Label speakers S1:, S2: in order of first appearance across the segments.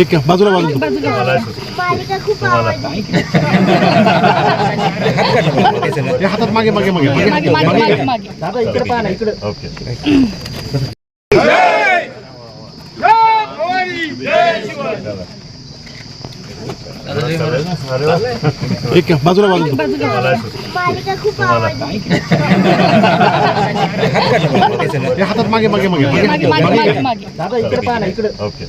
S1: एक बाजूला बाजूला हातात मागे मागे मागे
S2: दादा इकडे पाहा ना इकडे
S1: ओके एक बाजूला बाजूला
S3: मालिका खूप आवडली
S1: हातात मागे मागे मागे मागे
S4: मागे
S2: दादा इकडे पाहा ना इकडे
S1: ओके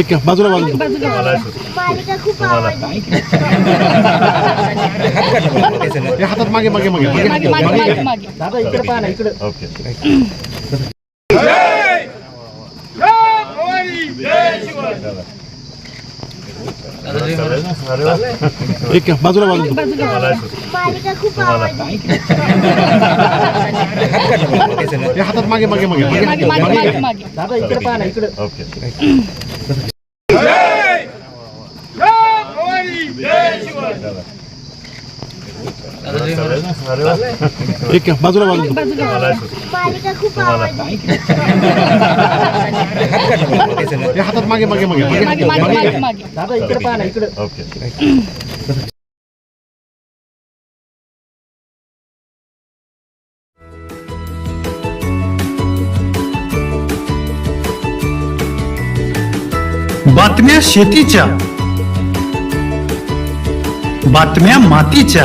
S1: एक बाजूला बाजूला
S3: मालिका खूप आवडली
S1: हे हातात मागे मागे मागे मागे.
S2: दादा इकडे पाहा ना इकडे.
S1: ओके एक बाजूला बाजूला.
S3: मालिका खूप आवडली
S1: हे हातात मागे मागे मागे. मागे
S2: दादा इकडे पाहा ना इकडे.
S1: ओके एक बाजूला बाजूला. हातात मागे मागे मागे
S2: दादा इकडे पाहा इकडे
S1: ओके
S5: बातम्या शेतीच्या बातम्या मातीच्या